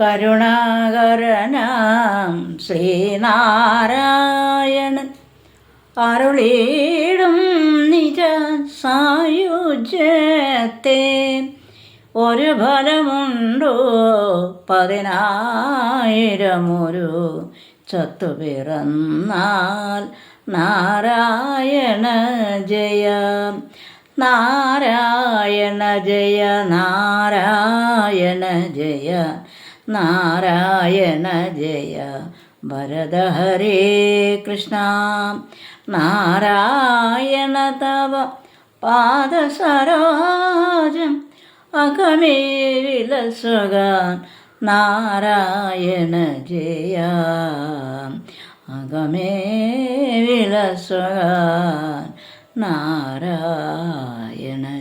കരുണാകരനാം ശ്രീനാരായണൻ. അരുളീടും നിജ സായുജ്യത്തെ. ഒരു ഫലമുണ്ടോ? പതിനായിരമൊരു ചത്തു പിറന്നാൽ നാരായണ ജയ. നാരായണ ജയ നാരായണ ജയ. നാരായണ ജയ. ഭരതഹരേ കൃഷ്ണ. നാരായണ തവ പാദസരോജം. അകമേ വിലസുകാൻ നാരായണ ജയ. അകമേ വിലസുകാൻ നാരായണ